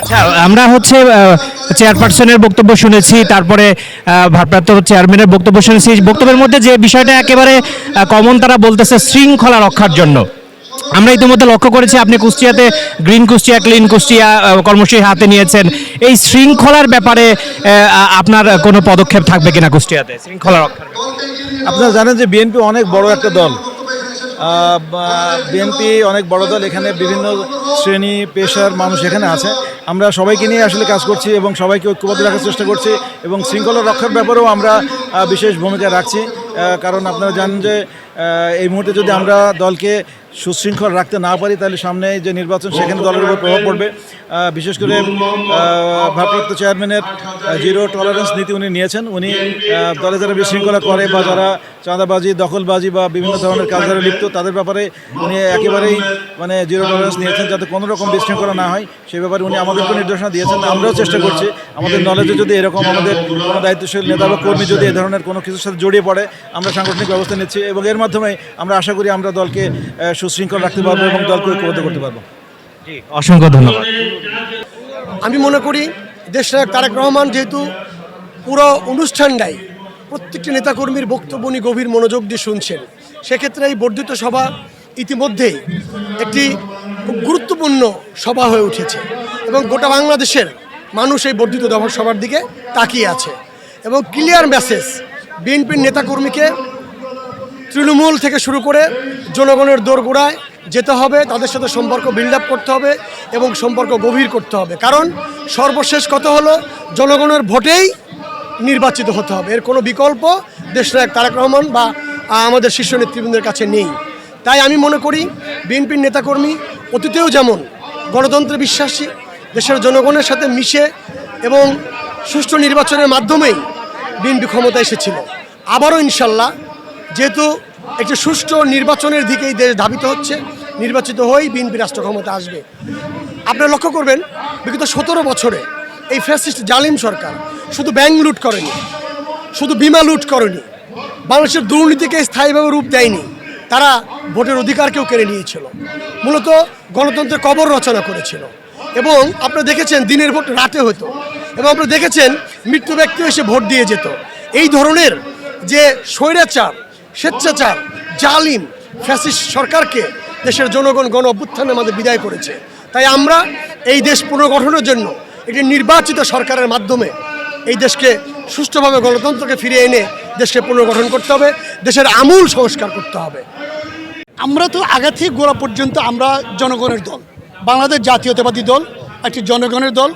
আচ্ছা আমরা হচ্ছে চেয়ারপারসনের বক্তব্য শুনেছি, তারপরে ভারপ্রাপ্ত চেয়ারম্যানের বক্তব্য শুনেছি। বক্তব্যের মধ্যে যে বিষয়টা একেবারে কমন তারা বলতেছে শৃঙ্খলা রক্ষার জন্য। আমরা ইতিমধ্যে লক্ষ্য করেছি, আপনি কুষ্টিয়াতে গ্রিন কুষ্টিয়া, ক্লিন কুষ্টিয়া কর্মসূচি হাতে নিয়েছেন। এই শৃঙ্খলার ব্যাপারে আপনার কোনো পদক্ষেপ থাকবে কিনা কুষ্টিয়াতে, শৃঙ্খলা রক্ষার আপনারা জানেন যে বিএনপি অনেক বড় একটা দল। বিএনপি অনেক বড় দল, এখানে বিভিন্ন শ্রেণি, পেশার মানুষ এখানে আছে। আমরা সবাইকে নিয়ে আসলে কাজ করছি এবং সবাইকে ঐক্যবদ্ধ রাখার চেষ্টা করছি এবং শৃঙ্খলা রক্ষার ব্যাপারেও আমরা বিশেষ ভূমিকা রাখছি। কারণ আপনারা জানেন যে এই মুহূর্তে যদি আমরা দলকে সুশৃঙ্খল রাখতে না পারি, তাহলে সামনে যে নির্বাচন, সেখানে দলের উপর প্রভাব পড়বে। বিশেষ করে ভারপ্রাপ্ত চেয়ারম্যানের জিরো টলারেন্স নীতি উনি নিয়েছেন। উনি দলে যারা বিশৃঙ্খলা করে বা যারা চাঁদাবাজি, দখলবাজি বা বিভিন্ন ধরনের কাজ যারা লিপ্ত, তাদের ব্যাপারে উনি একেবারেই মানে জিরো টলারেন্স নিয়েছেন যাতে কোনো রকম বিশৃঙ্খলা না হয়। সেই ব্যাপারে উনি আমাদেরকে নির্দেশনা দিয়েছেন। আমরাও চেষ্টা করছি। আমাদের নলেজে যদি এরকম আমাদের কোনো দায়িত্বশীল নেতা বা কর্মী যদি এ ধরনের কোনো কিছুর সাথে জড়িয়ে পড়ে, আমরা সাংগঠনিক ব্যবস্থা নিচ্ছি এবং এর মাধ্যমে আমরা আশা করি আমরা দলকে সুশৃঙ্খল রাখতে পারব এবং দলকে ঐক্যবদ্ধ করতে পারব। অসংখ্য ধন্যবাদ। আমি মনে করি দেশনায়ক তারেক রহমান যেহেতু পুরো অনুষ্ঠানটাই প্রত্যেকটি নেতাকর্মীর বক্তব্য উনি গভীর মনোযোগ দিয়ে শুনছেন সেক্ষেত্রে এই বর্ধিত সভা ইতিমধ্যেই একটি খুব গুরুত্বপূর্ণ সভা হয়ে উঠেছে এবং গোটা বাংলাদেশের মানুষ এই বর্ধিত দফা সভার দিকে তাকিয়ে আছে এবং ক্লিয়ার মেসেজ বিএনপির নেতাকর্মীকে তৃণমূল থেকে শুরু করে জনগণের দোরগোড়ায় যেতে হবে, তাদের সাথে সম্পর্ক বিল্ড আপ করতে হবে এবং সম্পর্ক গভীর করতে হবে। কারণ সর্বশেষ কত হলো, জনগণের ভোটেই নির্বাচিত হতে হবে। এর কোনো বিকল্প দেশনায়ক তারেক রহমান বা আমাদের শীর্ষ নেতৃবৃন্দের কাছে নেই। তাই আমি মনে করি, বিএনপির নেতাকর্মী অতীতেও যেমন গণতন্ত্রে বিশ্বাসী, দেশের জনগণের সাথে মিশে এবং সুষ্ঠু নির্বাচনের মাধ্যমেই বিএনপি ক্ষমতা এসেছিল, আবারও ইনশাল্লাহ যেহেতু একটি সুষ্ঠু নির্বাচনের দিকেই দেশ ধাবিত হচ্ছে, নির্বাচিত হয়েই বিএনপি রাষ্ট্র ক্ষমতা আসবে। আপনারা লক্ষ্য করবেন, বিগত সতেরো বছরে এই ফ্যাসিস্ট জালিম সরকার শুধু ব্যাংক লুট করেনি, শুধু বিমা লুট করেনি, বাংলাদেশের দুর্নীতিকে স্থায়ীভাবে রূপ দেয়নি, তারা ভোটের অধিকারকেও কেড়ে নিয়েছিল। মূলত গণতন্ত্রের কবর রচনা করেছিল। এবং আপনারা দেখেছেন দিনের ভোট রাতে হতো। এবং আপনারা দেখেছেন মৃত্যু ব্যক্তি এসে ভোট দিয়ে যেত। এই ধরনের যে স্বৈরাচার স্বেচ্ছাচার, জালিম, ফ্যাসিস্ট সরকারকে দেশের জনগণ গণ অভ্যুত্থানে আমাদের বিদায় করেছে। তাই আমরা এই দেশ পুনর্গঠনের জন্য একটি নির্বাচিত সরকারের মাধ্যমে এই দেশকে সুষ্ঠুভাবে গণতন্ত্রকে ফিরে এনে দেশকে পুনর্গঠন করতে হবে, দেশের আমূল সংস্কার করতে হবে। আমরা তো আগা থেকে গোড়া পর্যন্ত আমরা জনগণের দল, বাংলাদেশ জাতীয়তাবাদী দল, একটি জনগণের দল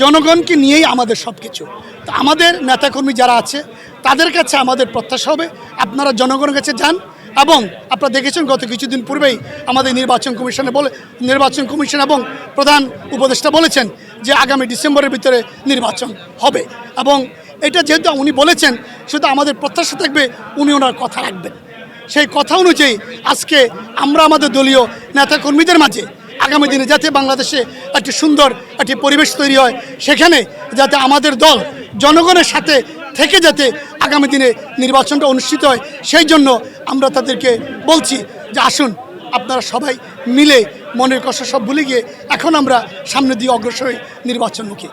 জনগণকে নিয়েই আমাদের সব কিছু তো আমাদের নেতাকর্মী যারা আছে, তাদের কাছে আমাদের প্রত্যাশা হবে, আপনারা জনগণের কাছে যান এবং আপনারা দেখেছেন গত কিছুদিন পূর্বেই আমাদের নির্বাচন কমিশনে বলে, নির্বাচন কমিশন এবং প্রধান উপদেষ্টা বলেছেন যে আগামী ডিসেম্বরের ভিতরে নির্বাচন হবে এবং এটা যেহেতু উনি বলেছেন সেটা আমাদের প্রত্যাশা থাকবে, উনি ওনার কথা রাখবেন। সেই কথা অনুযায়ী আজকে আমরা আমাদের দলীয় নেতাকর্মীদের মাঝে আগামী দিনে যাতে বাংলাদেশে একটি সুন্দর একটি পরিবেশ তৈরি হয়, সেখানে যাতে আমাদের দল জনগণের সাথে থেকে যাতে আগামী দিনে নির্বাচনটা অনুষ্ঠিত হয়, সেই জন্য আমরা তাদেরকে বলছি যে আসুন আপনারা সবাই মিলে মনের কষ্ট সব ভুলে গিয়ে এখন আমরা সামনে দিয়ে অগ্রসর নির্বাচনমুখী।